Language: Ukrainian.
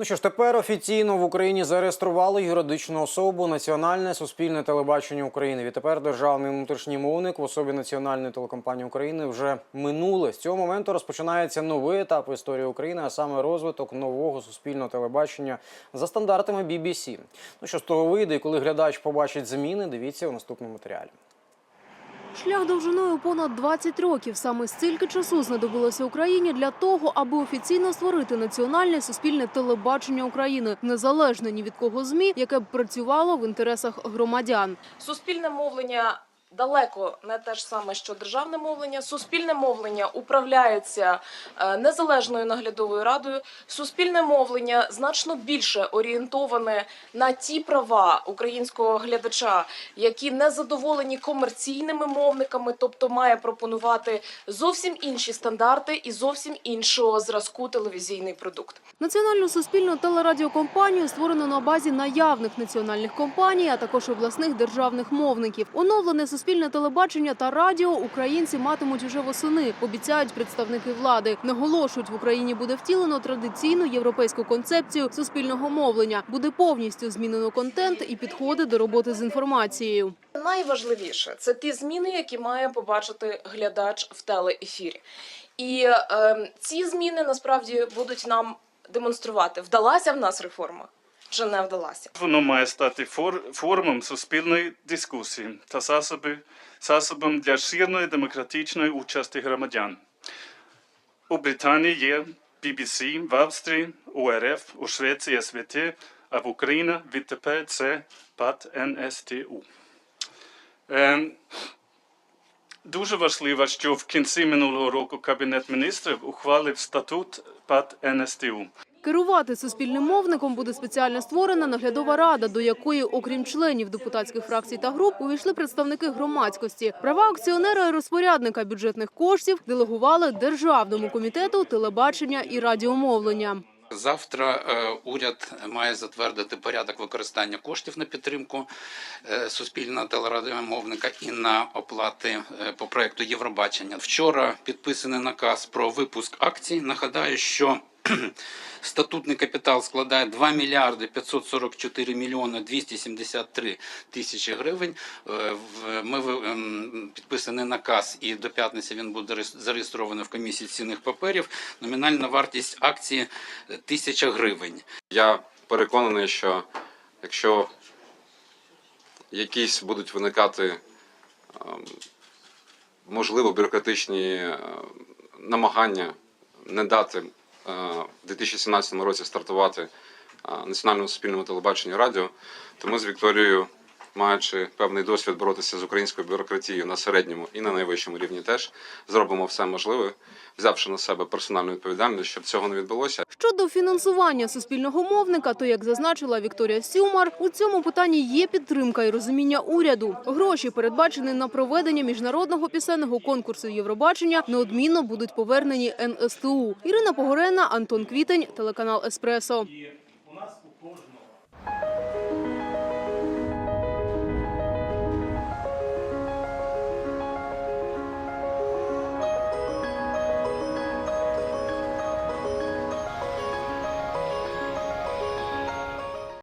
Ну що ж, тепер офіційно в Україні зареєстрували юридичну особу Національне суспільне телебачення України. Відтепер державний внутрішній мовник в особі Національної телекомпанії України вже минуле. З цього моменту розпочинається новий етап історії України, а саме розвиток нового суспільного телебачення за стандартами BBC. Ну що з того вийде, і коли глядач побачить зміни, дивіться у наступному матеріалі. Шлях довжиною понад 20 років. Саме стільки часу знадобилося Україні для того, аби офіційно створити національне суспільне телебачення України, незалежне ні від кого змі, яке б працювало в інтересах громадян. Суспільне мовлення далеко не те ж саме, що державне мовлення. Суспільне мовлення управляється е, незалежною наглядовою радою. Суспільне мовлення значно більше орієнтоване на ті права українського глядача, які не задоволені комерційними мовниками, тобто має пропонувати зовсім інші стандарти і зовсім іншого зразку телевізійний продукт. Національну суспільну телерадіокомпанію створено на базі наявних національних компаній, а також обласних державних мовників. Оновлене суспільне телебачення та радіо українці матимуть уже восени. Обіцяють представники влади. Наголошують, в Україні буде втілено традиційну європейську концепцію суспільного мовлення. Буде повністю змінено контент і підходи до роботи з інформацією. Найважливіше це ті зміни, які має побачити глядач в телеефірі. І е, ці зміни насправді будуть нам демонструвати, вдалася в нас реформа чи не вдалася. Воно має стати фор, форумом суспільної дискусії та засоби, засобом для ширної демократичної участі громадян. У Британії є BBC, в Австрії, УРФ, у Швеції СВТ, а в Україні відтепер це ПАТ НСТУ. Ем, Дуже важливо, що в кінці минулого року Кабінет міністрів ухвалив статут ПАТ НСТУ. Керувати суспільним мовником буде спеціально створена наглядова рада, до якої, окрім членів депутатських фракцій та груп, увійшли представники громадськості. Права акціонера і розпорядника бюджетних коштів делегували державному комітету телебачення і радіомовлення. Завтра е, уряд має затвердити порядок використання коштів на підтримку е, суспільного телерадіомовника і на оплати е, по проекту Євробачення. Вчора підписаний наказ про випуск акцій. Нагадаю, що статутний капітал складає 2 мільярди 544 мільйони 273 тисячі гривень. В- Ми ем, підписаний наказ, і до п'ятниці він буде реєс- зареєстрований в комісії цінних паперів. Номінальна вартість акції е, тисяча гривень. Я переконаний, що якщо якісь будуть виникати ем, можливо бюрократичні е, намагання не дати в 2017 році стартувати е, національному суспільному телебаченню радіо, то ми з Вікторією, маючи певний досвід боротися з українською бюрократією на середньому і на найвищому рівні, теж зробимо все можливе, взявши на себе персональну відповідальність, щоб цього не відбулося. Щодо фінансування суспільного мовника, то як зазначила Вікторія Сюмар, у цьому питанні є підтримка і розуміння уряду. Гроші, передбачені на проведення міжнародного пісенного конкурсу Євробачення, неодмінно будуть повернені НСТУ. Ірина Погорена, Антон Квітень, телеканал Еспресо.